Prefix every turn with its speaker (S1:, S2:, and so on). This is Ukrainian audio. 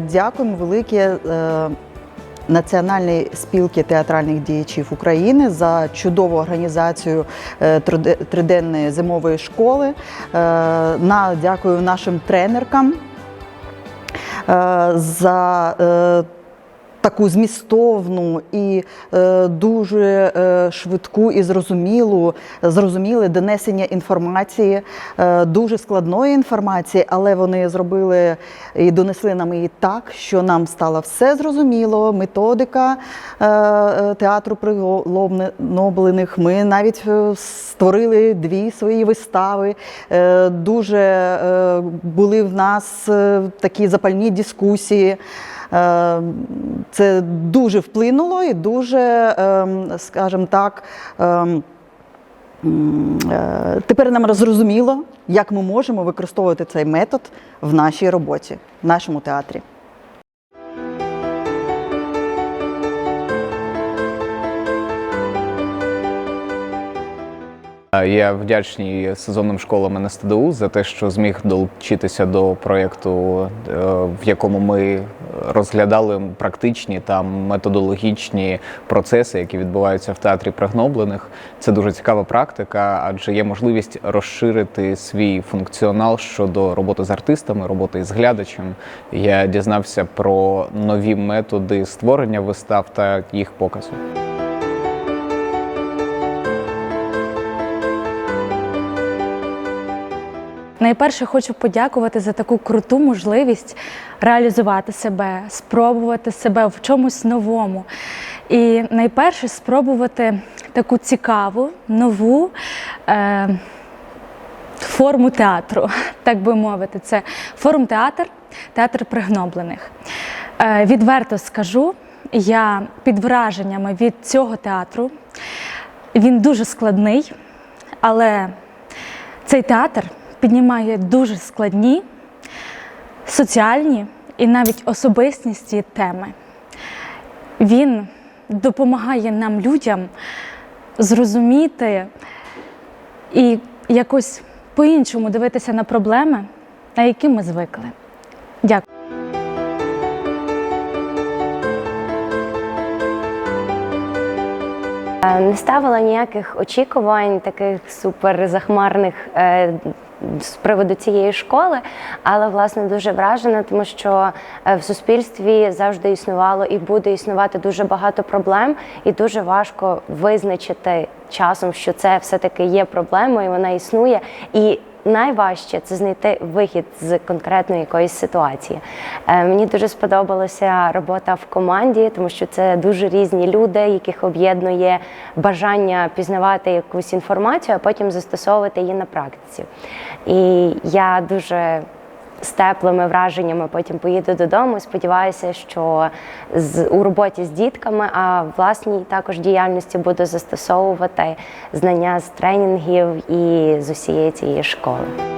S1: Дякуємо велике е, Національній спілки театральних діячів України за чудову організацію е, триденної зимової школи. Е, дякую нашим тренеркам за таку змістовну і е, дуже е, швидку і зрозумілу, зрозуміле донесення інформації, е, дуже складної інформації, але вони зробили і донесли нам її так, що нам стало все зрозуміло. Методика е, е, театру приголомлених. Ми навіть е, створили дві свої вистави. Е, Дуже е, були в нас е, такі запальні дискусії. Е, Це дуже вплинуло і дуже, ем, скажімо так, ем, е, тепер нам зрозуміло, як ми можемо використовувати цей метод в нашій роботі, в нашому театрі.
S2: Я вдячний сезонним школам НСТДУ за те, що зміг долучитися до проєкту, е, в якому ми розглядали практичні та методологічні процеси, які відбуваються в театрі пригноблених. Це дуже цікава практика, адже є можливість розширити свій функціонал щодо роботи з артистами, роботи з глядачем. Я дізнався про нові методи створення вистав та їх показу.
S3: Найперше хочу подякувати за таку круту можливість реалізувати себе, спробувати себе в чомусь новому. І найперше спробувати таку цікаву, нову е, форму театру, так би мовити. Це форм театр, театр пригноблених. Е, відверто скажу, я під враженнями від цього театру. Він дуже складний, але цей театр піднімає дуже складні соціальні і навіть особистісні теми. Він допомагає нам, людям, зрозуміти і якось по-іншому дивитися на проблеми, на які ми звикли. Дякую.
S4: Е, Не ставила ніяких очікувань, таких супер захмарних е, з приводу цієї школи, але власне дуже вражена, тому що е, в суспільстві завжди існувало і буде існувати дуже багато проблем, і дуже важко визначити часом, що це все-таки є проблемою, вона існує. І найважче це знайти вихід з конкретної якоїсь ситуації. Е, Мені дуже сподобалася робота в команді, тому що це дуже різні люди, яких об'єднує бажання пізнавати якусь інформацію, а потім застосовувати її на практиці. І я дуже з теплими враженнями потім поїду додому. Сподіваюся, що з у роботі з дітками, а власній також діяльності буду застосовувати знання з тренінгів і з усієї цієї школи.